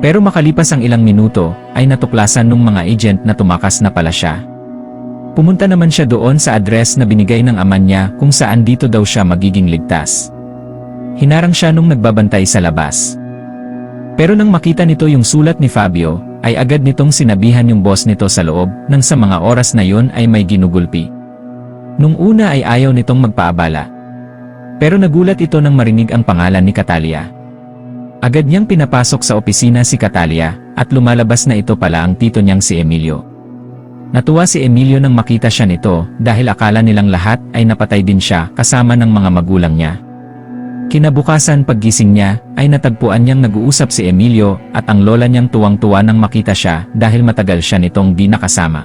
Pero makalipas ang ilang minuto, ay natuklasan ng mga agent na tumakas na pala siya. Pumunta naman siya doon sa address na binigay ng ama niya kung saan dito daw siya magiging ligtas. Hinarang siya nung nagbabantay sa labas. Pero nang makita nito yung sulat ni Fabio, ay agad nitong sinabihan yung boss nito sa loob nang sa mga oras na yon ay may ginugulpi. Nung una ay ayaw nitong magpaabala. Pero nagulat ito nang marinig ang pangalan ni Catalia. Agad niyang pinapasok sa opisina si Catalia at lumalabas na ito pala ang tito niyang si Emilio. Natuwa si Emilio nang makita siya nito dahil akala nilang lahat ay napatay din siya kasama ng mga magulang niya. Kinabukasan paggising niya ay natagpuan niyang nag-uusap si Emilio at ang lola niyang tuwang-tuwa nang makita siya dahil matagal siya nitong di nakasama.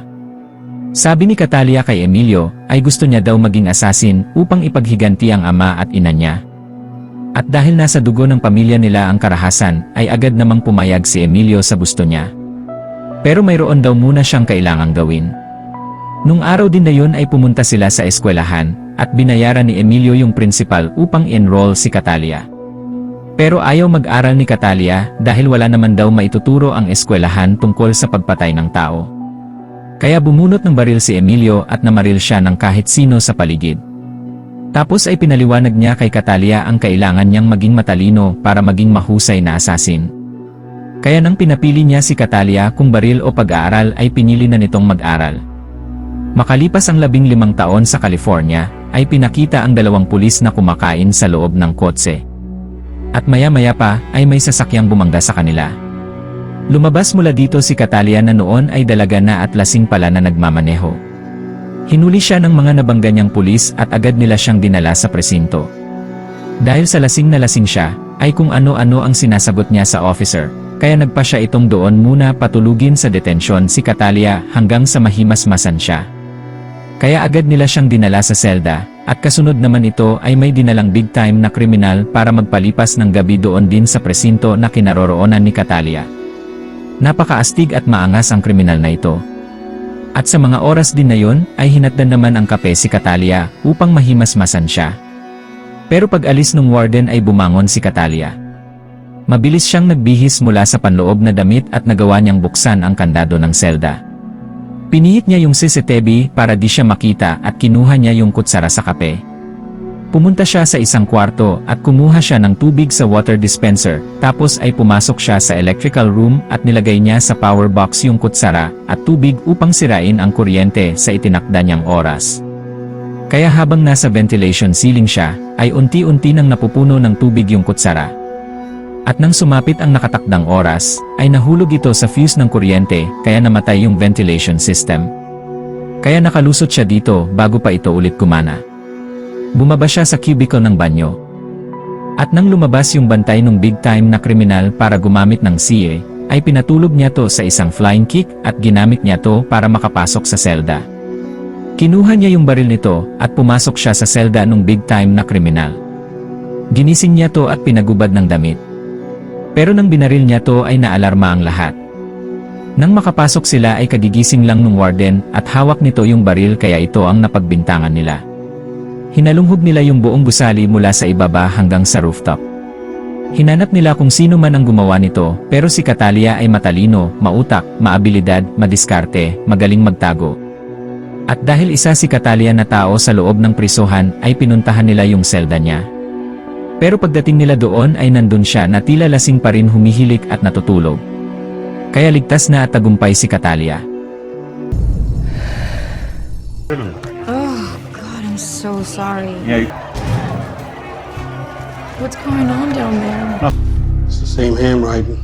Sabi ni Catalia kay Emilio ay gusto niya daw maging asasin upang ipaghiganti ang ama at ina niya. At dahil nasa dugo ng pamilya nila ang karahasan ay agad namang pumayag si Emilio sa gusto niya. Pero mayroon daw muna siyang kailangang gawin. Nung araw din na yun ay pumunta sila sa eskwelahan at binayaran ni Emilio yung principal upang enroll si Catalia. Pero ayaw mag-aral ni Catalia dahil wala naman daw maituturo ang eskwelahan tungkol sa pagpatay ng tao. Kaya bumunot ng baril si Emilio at namaril siya ng kahit sino sa paligid. Tapos ay pinaliwanag niya kay Catalia ang kailangan niyang maging matalino para maging mahusay na asasin. Kaya nang pinapili niya si Catalia kung baril o pag-aaral ay pinili na nitong mag-aral. Makalipas ang labing limang taon sa California, ay pinakita ang dalawang pulis na kumakain sa loob ng kotse. At maya-maya pa, ay may sasakyang bumangga sa kanila. Lumabas mula dito si Catalia na noon ay dalaga na at lasing pala na nagmamaneho. Hinuli siya ng mga nabangga niyang pulis at agad nila siyang dinala sa presinto. Dahil sa lasing na lasing siya, ay kung ano-ano ang sinasagot niya sa officer, kaya nagpa siya itong doon muna patulugin sa detensyon si Catalia hanggang sa mahimasmasan siya. Kaya agad nila siyang dinala sa selda, at kasunod naman ito ay may dinalang big time na kriminal para magpalipas ng gabi doon din sa presinto na kinaroroonan ni Catalia. Napakaastig at maangas ang kriminal na ito. At sa mga oras din na yon ay hinatdan naman ang kape si Catalia upang mahimasmasan siya. Pero pag alis ng warden ay bumangon si Catalia. Mabilis siyang nagbihis mula sa panloob na damit at nagawa niyang buksan ang kandado ng selda. Pinihit niya yung CCTV para di siya makita at kinuha niya yung kutsara sa kape. Pumunta siya sa isang kwarto at kumuha siya ng tubig sa water dispenser, tapos ay pumasok siya sa electrical room at nilagay niya sa power box yung kutsara at tubig upang sirain ang kuryente sa itinakda niyang oras. Kaya habang nasa ventilation ceiling siya, ay unti-unti nang napupuno ng tubig yung kutsara. At nang sumapit ang nakatakdang oras, ay nahulog ito sa fuse ng kuryente kaya namatay yung ventilation system. Kaya nakalusot siya dito bago pa ito ulit kumana. Bumaba siya sa cubicle ng banyo. At nang lumabas yung bantay ng big time na kriminal para gumamit ng CA, ay pinatulog niya to sa isang flying kick at ginamit niya to para makapasok sa selda. Kinuha niya yung baril nito at pumasok siya sa selda ng big time na kriminal. Ginising niya to at pinagubad ng damit. Pero nang binaril niya to ay naalarma ang lahat. Nang makapasok sila ay kagigising lang ng warden at hawak nito yung baril kaya ito ang napagbintangan nila. Hinalunghog nila yung buong gusali mula sa ibaba hanggang sa rooftop. Hinanap nila kung sino man ang gumawa nito, pero si Catalia ay matalino, mautak, maabilidad, madiskarte, magaling magtago. At dahil isa si Catalia na tao sa loob ng prisohan, ay pinuntahan nila yung selda niya. Pero pagdating nila doon ay nandun siya na tila lasing pa rin humihilik at natutulog. Kaya ligtas na at tagumpay si Catalia. Oh, I'm so sorry. Yeah, What's going on down there? It's the same handwriting.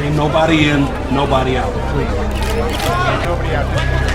ain't nobody in, nobody out. Please.